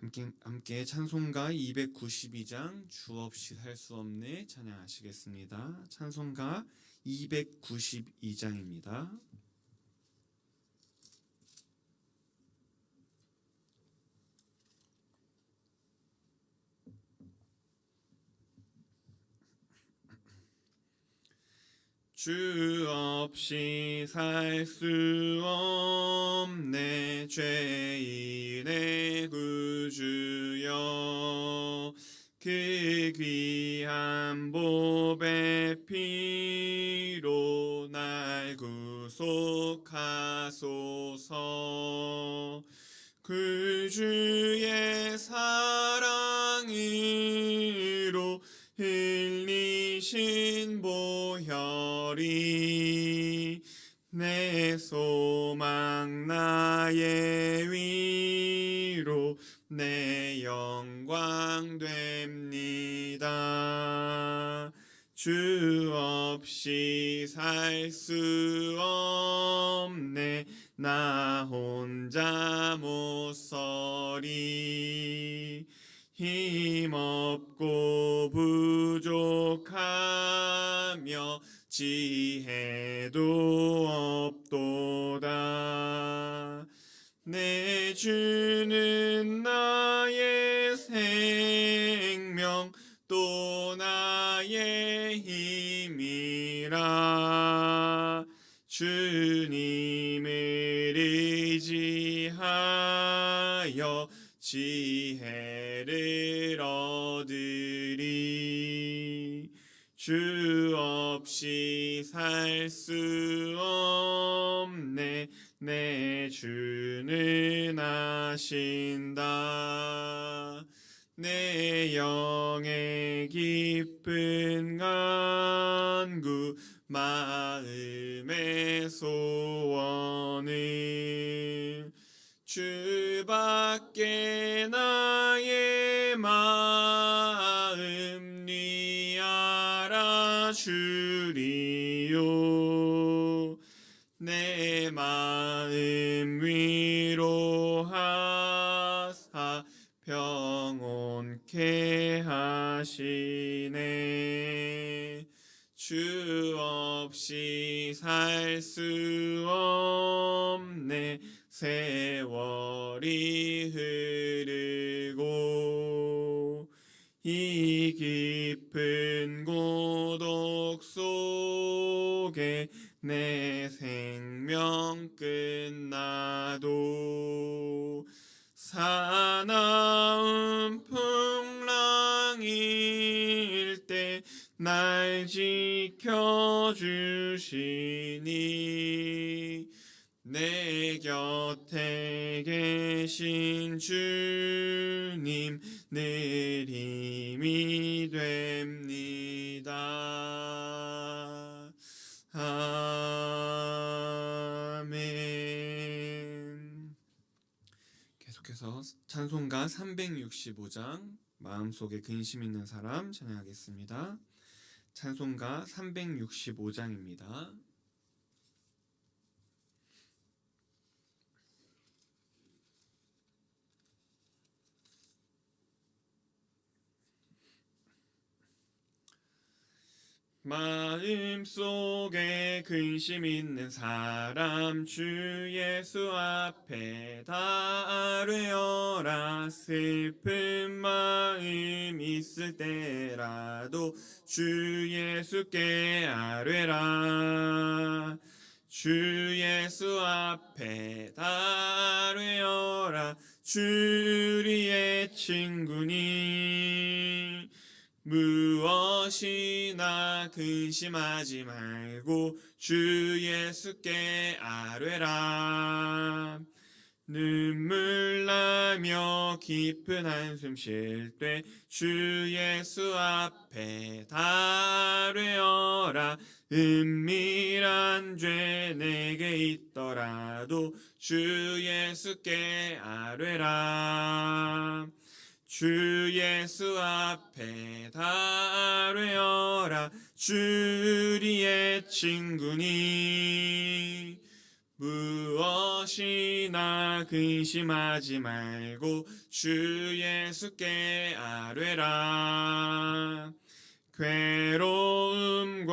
함께, 함께 찬송가 292장 주 없이 살 수 없네 찬양하시겠습니다. 찬송가 292장입니다. 주 없이 살 수 없네. 죄인의 구주여 그 귀한 보배 피로 날 구속하소서. 그 주의 사랑 보혈이 내 소망 나의 위로 내 영광 됩니다. 주 없이 살 수 없네 나 혼자 못 서리 힘없고 부족하며 지혜도 없도다. 내 주는 나 없이 살 수 없네. 내 주는 아신다. 내 영의 기쁜 간구 마음의 소원을. 주밖에 나의 평온케 하시네. 주 없이 살 수 없네. 세월이 흐르고 이 깊은 고독 속에 내 생명 끝나도 사나운 풍랑일 때 날 지켜주시니 내 곁에 계신 주님 늘 힘이 됩니다. 계속해서 찬송가 365장 마음속에 근심 있는 사람 찬양하겠습니다. 찬송가 365장입니다. 마음속에 근심 있는 사람 주 예수 앞에 다 아뢰어라. 슬픈 마음 있을 때라도 주 예수께 아뢰라. 주 예수 앞에 다 아뢰어라. 주 우리의 친구니 무엇이나 근심하지 말고 주 예수께 아뢰라. 눈물 나며 깊은 한숨 쉴 때 주 예수 앞에 다 아뢰어라. 은밀한 죄 내게 있더라도 주 예수께 아뢰라 주 예수 앞에 다 아뢰어라. 주 우리의 친구니. 무엇이나 근심하지 말고 주 예수께 아뢰라. 괴로움과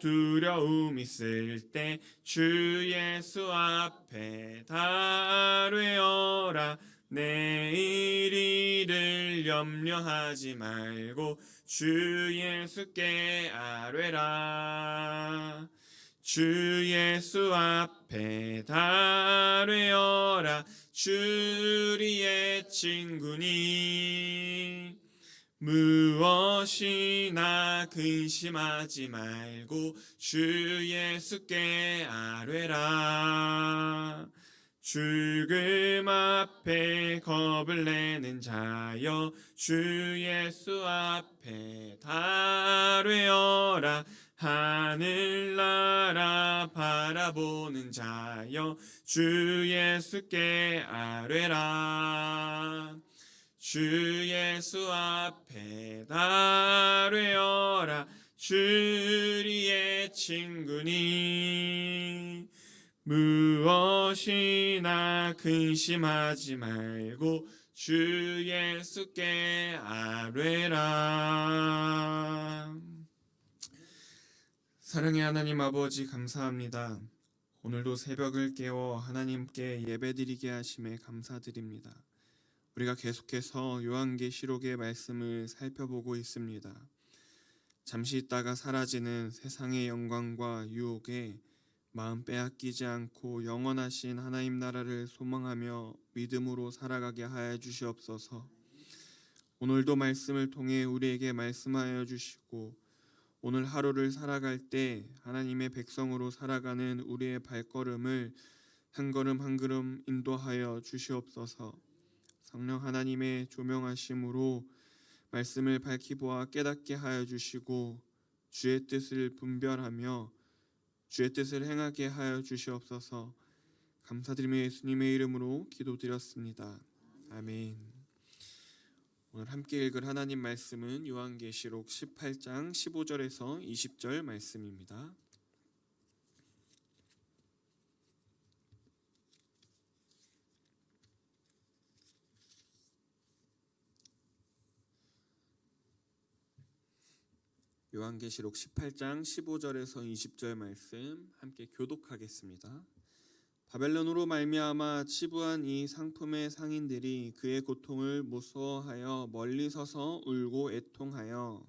두려움 있을 때 주 예수 앞에 다 아뢰어라 내일 일을 염려하지 말고 주 예수께 아뢰라. 주 예수 앞에 다 아뢰어라. 주 우리의 친구니. 무엇이나 근심하지 말고 주 예수께 아뢰라 죽음 앞에 겁을 내는 자여 주 예수 앞에 다 아뢰어라. 하늘나라 바라보는 자여 주 예수께 아뢰라. 주 예수 앞에 다 아뢰어라. 주 우리의 친구니 무엇이나 근심하지 말고 주 예수께 아뢰라 사랑의 하나님 아버지 감사합니다. 오늘도 새벽을 깨워 하나님께 예배드리게 하심에 감사드립니다. 우리가 계속해서 요한계시록의 말씀을 살펴보고 있습니다. 잠시 있다가 사라지는 세상의 영광과 유혹에 마음 빼앗기지 않고 영원하신 하나님 나라를 소망하며 믿음으로 살아가게 하여 주시옵소서. 오늘도 말씀을 통해 우리에게 말씀하여 주시고 오늘 하루를 살아갈 때 하나님의 백성으로 살아가는 우리의 발걸음을 한 걸음 한 걸음 인도하여 주시옵소서. 성령 하나님의 조명하심으로 말씀을 밝히 보아 깨닫게 하여 주시고 주의 뜻을 분별하며 주의 뜻을 행하게 하여 주시옵소서. 감사드리며 예수님의 이름으로 기도드렸습니다. 아멘. 오늘 함께 읽을 하나님 말씀은 요한계시록 18장 15절에서 20절 말씀입니다. 요한계시록 18장 15절에서 20절 말씀 함께 교독하겠습니다. 바벨론으로 말미암아 치부한 이 상품의 상인들이 그의 고통을 무서워하여 멀리 서서 울고 애통하여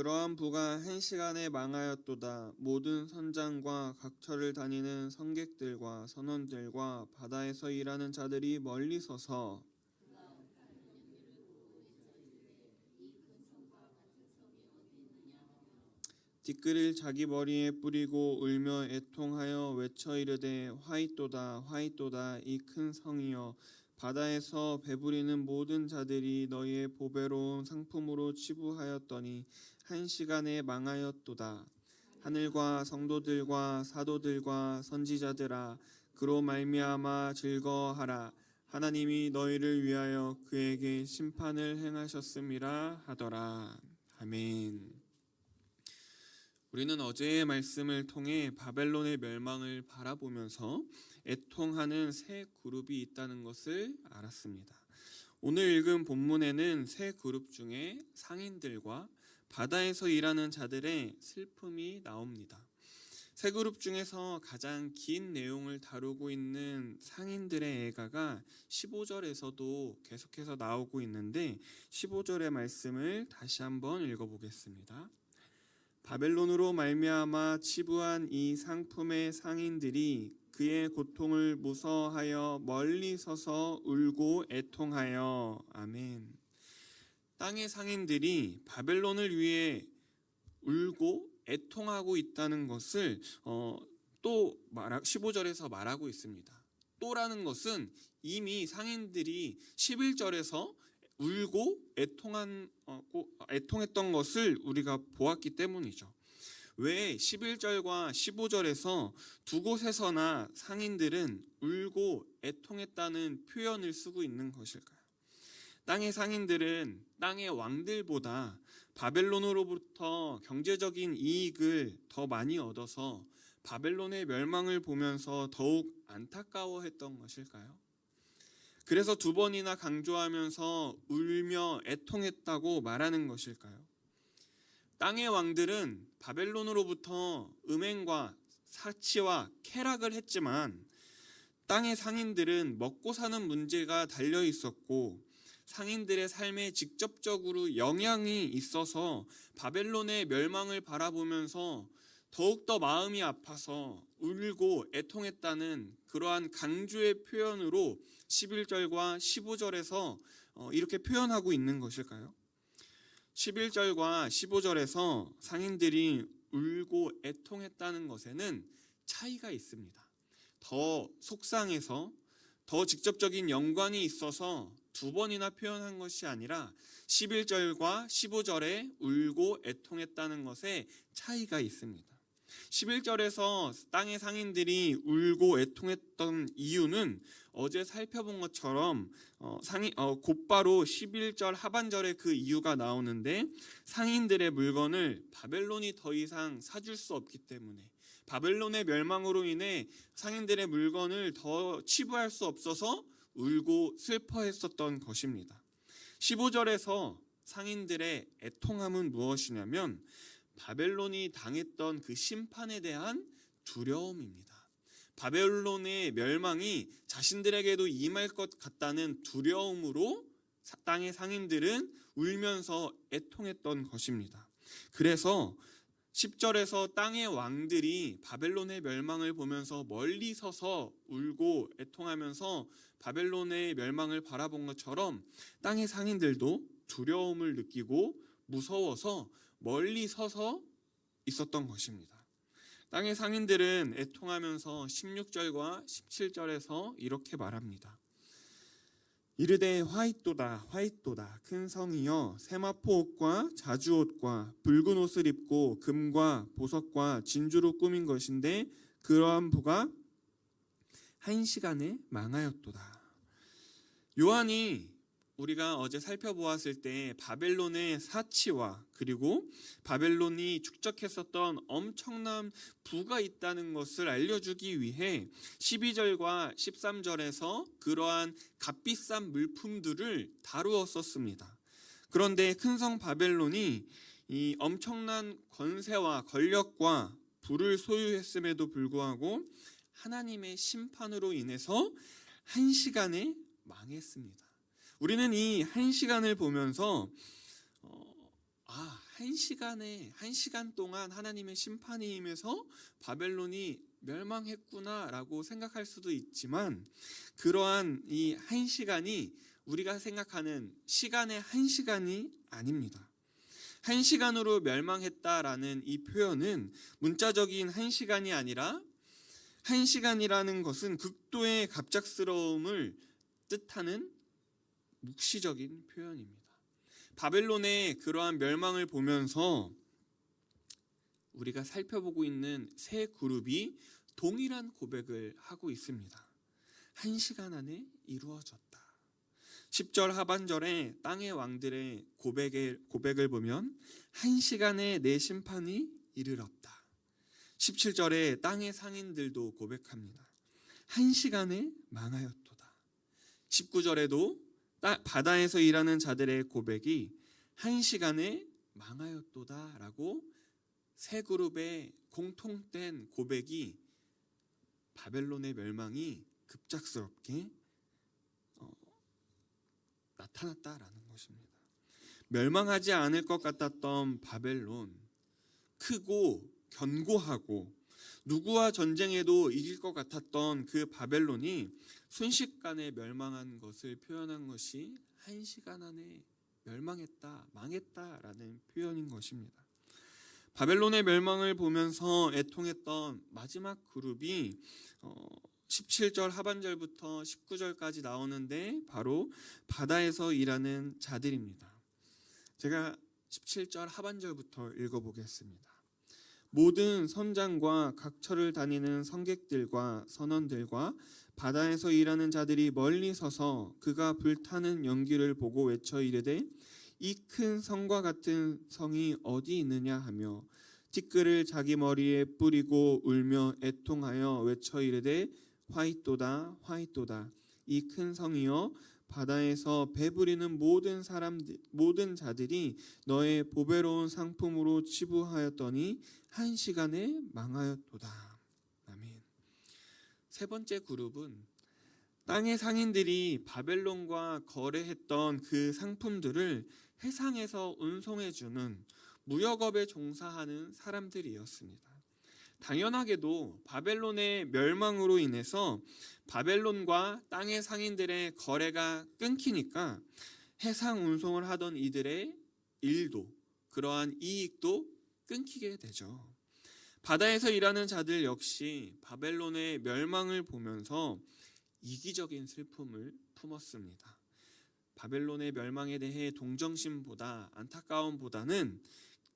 그러한 부가 한 시간에 망하였도다. 모든 선장과 각처를 다니는 성객들과 선원들과 바다에서 일하는 자들이 멀리 서서 띠끌을 자기 머리에 뿌리고 울며 애통하여 외쳐 이르되 화이또다 화이또다 이 큰 성이여 바다에서 배부리는 모든 자들이 너희의 보배로운 상품으로 치부하였더니 한 시간에 망하였도다 하늘과 성도들과 사도들과 선지자들아 그로 말미암아 즐거워하라 하나님이 너희를 위하여 그에게 심판을 행하셨음이라 하더라 아멘. 우리는 어제의 말씀을 통해 바벨론의 멸망을 바라보면서 애통하는 세 그룹이 있다는 것을 알았습니다. 오늘 읽은 본문에는 세 그룹 중에 상인들과 바다에서 일하는 자들의 슬픔이 나옵니다. 세 그룹 중에서 가장 긴 내용을 다루고 있는 상인들의 애가가 15절에서도 계속해서 나오고 있는데 15절의 말씀을 다시 한번 읽어보겠습니다. 바벨론으로 말미암아 치부한 이 상품의 상인들이 그의 고통을 무서하여 멀리 서서 울고 애통하여 아멘. 땅의 상인들이 바벨론을 위해 울고 애통하고 있다는 것을 어, 또 말하, 15절에서 말하고 있습니다. 또라는 것은 이미 상인들이 11절에서 울고 애통한 어, 고- 애통했던 것을 우리가 보았기 때문이죠. 왜 11절과 15절에서 두 곳에서나 상인들은 울고 애통했다는 표현을 쓰고 있는 것일까요? 땅의 상인들은 땅의 왕들보다 바벨론으로부터 경제적인 이익을 더 많이 얻어서 바벨론의 멸망을 보면서 더욱 안타까워했던 것일까요? 그래서 두 번이나 강조하면서 울며 애통했다고 말하는 것일까요? 땅의 왕들은 바벨론으로부터 음행과 사치와 쾌락을 했지만 땅의 상인들은 먹고 사는 문제가 달려 있었고 상인들의 삶에 직접적으로 영향이 있어서 바벨론의 멸망을 바라보면서 더욱더 마음이 아파서 울고 애통했다는 그러한 강조의 표현으로 11절과 15절에서 어, 이렇게 표현하고 있는 것일까요? 11절과 15절에서 상인들이 울고 애통했다는 것에는 차이가 있습니다. 더 속상해서 더 직접적인 연관이 있어서 두 번이나 표현한 것이 아니라 11절과 15절에 울고 애통했다는 것에 차이가 있습니다. 11절에서 땅의 상인들이 울고 애통했던 이유는 어제 살펴본 것처럼 어, 상인 어, 곧바로 11절 하반절에 그 이유가 나오는데 상인들의 물건을 바벨론이 더 이상 사줄 수 없기 때문에 바벨론의 멸망으로 인해 상인들의 물건을 더 치부할 수 없어서 울고 슬퍼했었던 것입니다. 15절에서 상인들의 애통함은 무엇이냐면 바벨론이 당했던 그 심판에 대한 두려움입니다. 바벨론의 멸망이 자신들에게도 임할 것 같다는 두려움으로 사- 땅의 상인들은 울면서 애통했던 것입니다. 그래서 10절에서 땅의 왕들이 바벨론의 멸망을 보면서 멀리 서서 울고 애통하면서 바벨론의 멸망을 바라본 것처럼 땅의 상인들도 두려움을 느끼고 무서워서 멀리 서서 있었던 것입니다. 땅의 상인들은 애통하면서 16절과 17절에서 이렇게 말합니다. 이르되 화이또다 화이또다 큰 성이여 세마포 옷과 자주 옷과 붉은 옷을 입고 금과 보석과 진주로 꾸민 것인데 그러한 부가 한 시간에 망하였도다. 요한이 우리가 어제 살펴보았을 때 바벨론의 사치와 그리고 바벨론이 축적했었던 엄청난 부가 있다는 것을 알려주기 위해 12절과 13절에서 그러한 값비싼 물품들을 다루었었습니다. 그런데 큰 성 바벨론이 이 엄청난 권세와 권력과 부를 소유했음에도 불구하고 하나님의 심판으로 인해서 한 시간에 망했습니다. 우리는 이 한 시간을 보면서 어, 아, 한 시간에 한 시간 동안 하나님의 심판이 임해서 바벨론이 멸망했구나라고 생각할 수도 있지만 그러한 이 한 시간이 우리가 생각하는 시간의 한 시간이 아닙니다. 한 시간으로 멸망했다라는 이 표현은 문자적인 한 시간이 아니라 한 시간이라는 것은 극도의 갑작스러움을 뜻하는 묵시적인 표현입니다. 바벨론의 그러한 멸망을 보면서 우리가 살펴보고 있는 세 그룹이 동일한 고백을 하고 있습니다. 한 시간 안에 이루어졌다. 10절 하반절에 땅의 왕들의 고백을, 고백을 보면 한 시간에 내 심판이 이르렀다. 17절에 땅의 상인들도 고백합니다. 한 시간에 망하였도다. 19절에도 바다에서 일하는 자들의 고백이 한 시간에 망하였도다라고 세 그룹의 공통된 고백이 바벨론의 멸망이 급작스럽게 어, 나타났다라는 것입니다. 멸망하지 않을 것 같았던 바벨론 크고 견고하고 누구와 전쟁해도 이길 것 같았던 그 바벨론이 순식간에 멸망한 것을 표현한 것이 한 시간 안에 멸망했다, 망했다라는 표현인 것입니다. 바벨론의 멸망을 보면서 애통했던 마지막 그룹이 17절 하반절부터 19절까지 나오는데 바로 바다에서 일하는 자들입니다. 제가 17절 하반절부터 읽어보겠습니다. 모든 선장과 각처를 다니는 성객들과 선원들과 바다에서 일하는 자들이 멀리 서서 그가 불타는 연기를 보고 외쳐 이르되 이 큰 성과 같은 성이 어디 있느냐 하며 티끌을 자기 머리에 뿌리고 울며 애통하여 외쳐 이르되 화이또다 화이또다. 이 큰 성이여 바다에서 배부리는 모든 사람들 모든 자들이 너의 보배로운 상품으로 치부하였더니 한 시간에 망하였도다. 아멘. 세 번째 그룹은 땅의 상인들이 바벨론과 거래했던 그 상품들을 해상에서 운송해 주는 무역업에 종사하는 사람들이었습니다. 당연하게도 바벨론의 멸망으로 인해서 바벨론과 땅의 상인들의 거래가 끊기니까 해상 운송을 하던 이들의 일도 그러한 이익도 끊기게 되죠. 바다에서 일하는 자들 역시 바벨론의 멸망을 보면서 이기적인 슬픔을 품었습니다. 바벨론의 멸망에 대해 동정심보다 안타까움보다는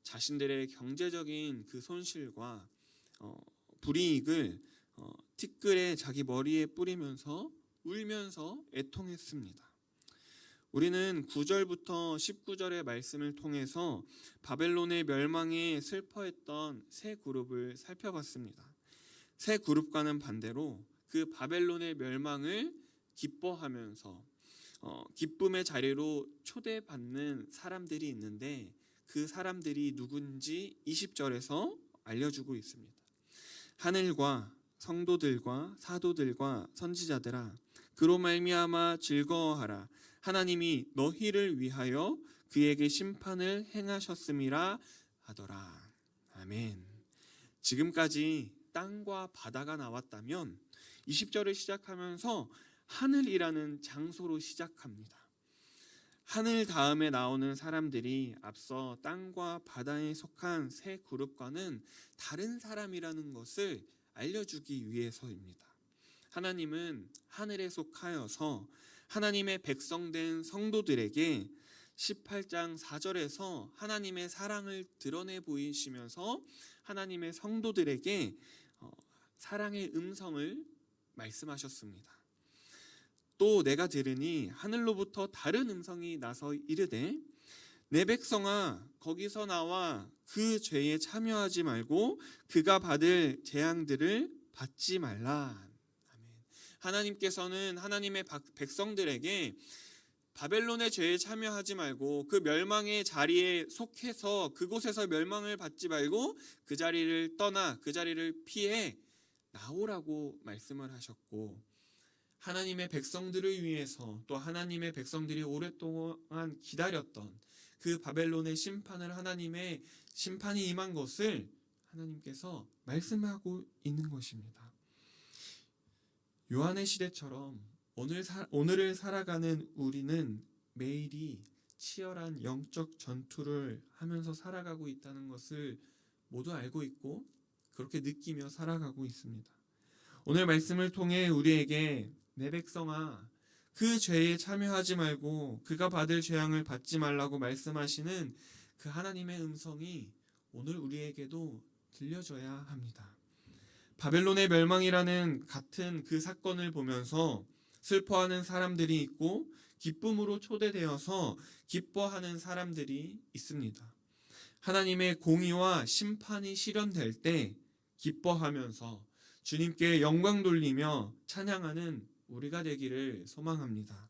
자신들의 경제적인 그 손실과 어, 불이익을 어, 티끌에 자기 머리에 뿌리면서 울면서 애통했습니다. 우리는 9절부터 19절의 말씀을 통해서 바벨론의 멸망에 슬퍼했던 세 그룹을 살펴봤습니다. 세 그룹과는 반대로 그 바벨론의 멸망을 기뻐하면서 어, 기쁨의 자리로 초대받는 사람들이 있는데 그 사람들이 누군지 20절에서 알려주고 있습니다. 하늘과 성도들과 사도들과 선지자들아 그로 말미암아 즐거워하라. 하나님이 너희를 위하여 그에게 심판을 행하셨음이라 하더라. 아멘. 지금까지 땅과 바다가 나왔다면 20절을 시작하면서 하늘이라는 장소로 시작합니다. 하늘 다음에 나오는 사람들이 앞서 땅과 바다에 속한 세 그룹과는 다른 사람이라는 것을 알려주기 위해서입니다. 하나님은 하늘에 속하여서 하나님의 백성된 성도들에게 18장 4절에서 하나님의 사랑을 드러내 보이시면서 하나님의 성도들에게 어, 사랑의 음성을 말씀하셨습니다. 또 내가 들으니 하늘로부터 다른 음성이 나서 이르되 내 백성아 거기서 나와 그 죄에 참여하지 말고 그가 받을 재앙들을 받지 말라. 아멘. 하나님께서는 하나님의 백성들에게 바벨론의 죄에 참여하지 말고 그 멸망의 자리에 속해서 그곳에서 멸망을 받지 말고 그 자리를 떠나 그 자리를 피해 나오라고 말씀을 하셨고 하나님의 백성들을 위해서 또 하나님의 백성들이 오랫동안 기다렸던 그 바벨론의 심판을 하나님의 심판이 임한 것을 하나님께서 말씀하고 있는 것입니다. 요한의 시대처럼 오늘 사, 오늘을 살아가는 우리는 매일이 치열한 영적 전투를 하면서 살아가고 있다는 것을 모두 알고 있고 그렇게 느끼며 살아가고 있습니다. 오늘 말씀을 통해 우리에게 내 백성아 그 죄에 참여하지 말고 그가 받을 재앙을 받지 말라고 말씀하시는 그 하나님의 음성이 오늘 우리에게도 들려줘야 합니다. 바벨론의 멸망이라는 같은 그 사건을 보면서 슬퍼하는 사람들이 있고 기쁨으로 초대되어서 기뻐하는 사람들이 있습니다. 하나님의 공의와 심판이 실현될 때 기뻐하면서 주님께 영광 돌리며 찬양하는 우리가 되기를 소망합니다.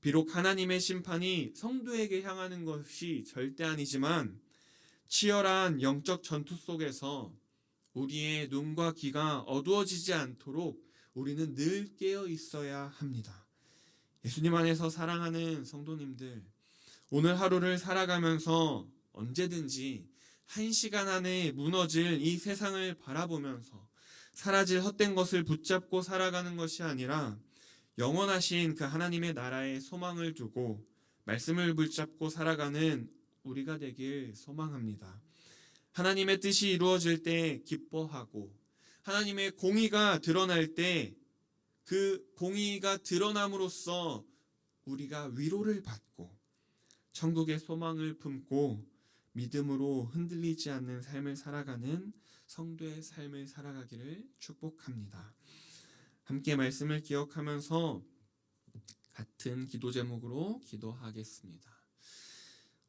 비록 하나님의 심판이 성도에게 향하는 것이 절대 아니지만 치열한 영적 전투 속에서 우리의 눈과 귀가 어두워지지 않도록 우리는 늘 깨어 있어야 합니다. 예수님 안에서 사랑하는 성도님들, 오늘 하루를 살아가면서 언제든지 한 시간 안에 무너질 이 세상을 바라보면서 사라질 헛된 것을 붙잡고 살아가는 것이 아니라 영원하신 그 하나님의 나라에 소망을 두고 말씀을 붙잡고 살아가는 우리가 되길 소망합니다. 하나님의 뜻이 이루어질 때 기뻐하고 하나님의 공의가 드러날 때 그 공의가 드러남으로써 우리가 위로를 받고 천국의 소망을 품고 믿음으로 흔들리지 않는 삶을 살아가는 성도의 삶을 살아가기를 축복합니다. 함께 말씀을 기억하면서 같은 기도 제목으로 기도하겠습니다.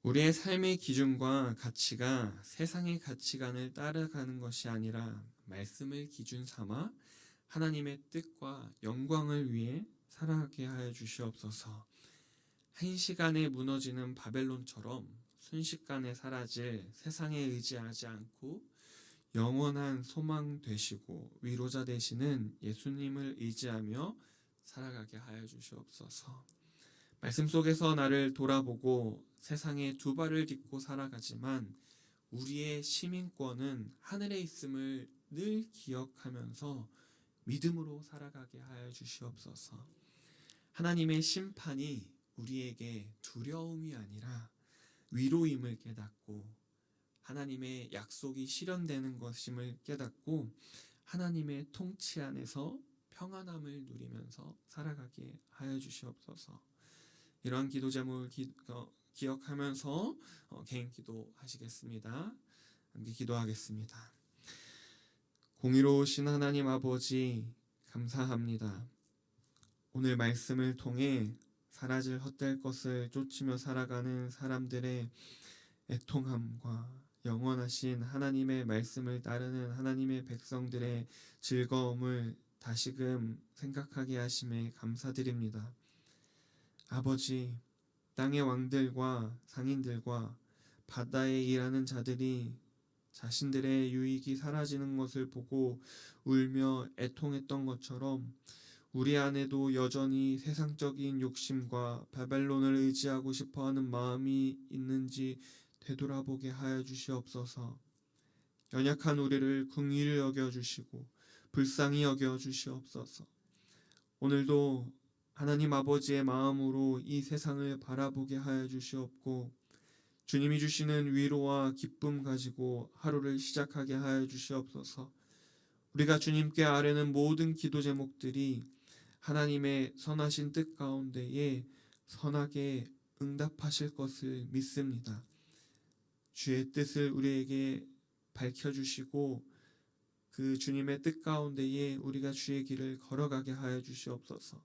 우리의 삶의 기준과 가치가 세상의 가치관을 따라가는 것이 아니라 말씀을 기준 삼아 하나님의 뜻과 영광을 위해 살아가게 하여 주시옵소서. 한 시간에 무너지는 바벨론처럼 순식간에 사라질 세상에 의지하지 않고 영원한 소망 되시고 위로자 되시는 예수님을 의지하며 살아가게 하여 주시옵소서. 말씀 속에서 나를 돌아보고 세상에 두 발을 딛고 살아가지만 우리의 시민권은 하늘에 있음을 늘 기억하면서 믿음으로 살아가게 하여 주시옵소서. 하나님의 심판이 우리에게 두려움이 아니라 위로임을 깨닫고 하나님의 약속이 실현되는 것임을 깨닫고 하나님의 통치 안에서 평안함을 누리면서 살아가게 하여 주시옵소서. 이러한 기도 제목을 기, 어, 기억하면서 어, 개인 기도 하시겠습니다. 함께 기도하겠습니다. 공의로우신 하나님 아버지 감사합니다. 오늘 말씀을 통해 사라질 헛될 것을 쫓으며 살아가는 사람들의 애통함과 영원하신 하나님의 말씀을 따르는 하나님의 백성들의 즐거움을 다시금 생각하게 하심에 감사드립니다. 아버지, 땅의 왕들과 상인들과 바다에 일하는 자들이 자신들의 유익이 사라지는 것을 보고 울며 애통했던 것처럼 우리 안에도 여전히 세상적인 욕심과 바벨론을 의지하고 싶어 하는 마음이 있는지 되돌아보게 하여 주시옵소서. 연약한 우리를 궁의를 여겨 주시고 불쌍히 여겨 주시옵소서. 오늘도 하나님 아버지의 마음으로 이 세상을 바라보게 하여 주시옵고 주님이 주시는 위로와 기쁨 가지고 하루를 시작하게 하여 주시옵소서. 우리가 주님께 아뢰는 모든 기도 제목들이 하나님의 선하신 뜻 가운데에 선하게 응답하실 것을 믿습니다. 주의 뜻을 우리에게 밝혀주시고 그 주님의 뜻 가운데에 우리가 주의 길을 걸어가게 하여 주시옵소서.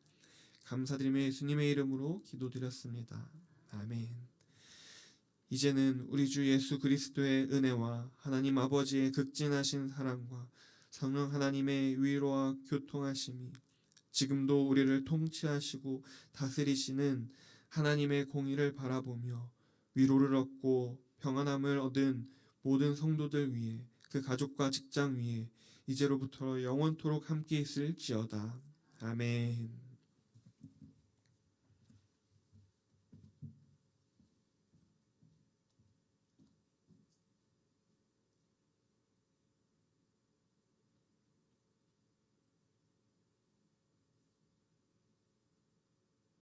감사드리며 예수님의 이름으로 기도드렸습니다. 아멘. 이제는 우리 주 예수 그리스도의 은혜와 하나님 아버지의 극진하신 사랑과 성령 하나님의 위로와 교통하심이 지금도 우리를 통치하시고 다스리시는 하나님의 공의를 바라보며 위로를 얻고 평안함을 얻은 모든 성도들 위해 그 가족과 직장 위에 이제로부터 영원토록 함께 있을지어다. 아멘.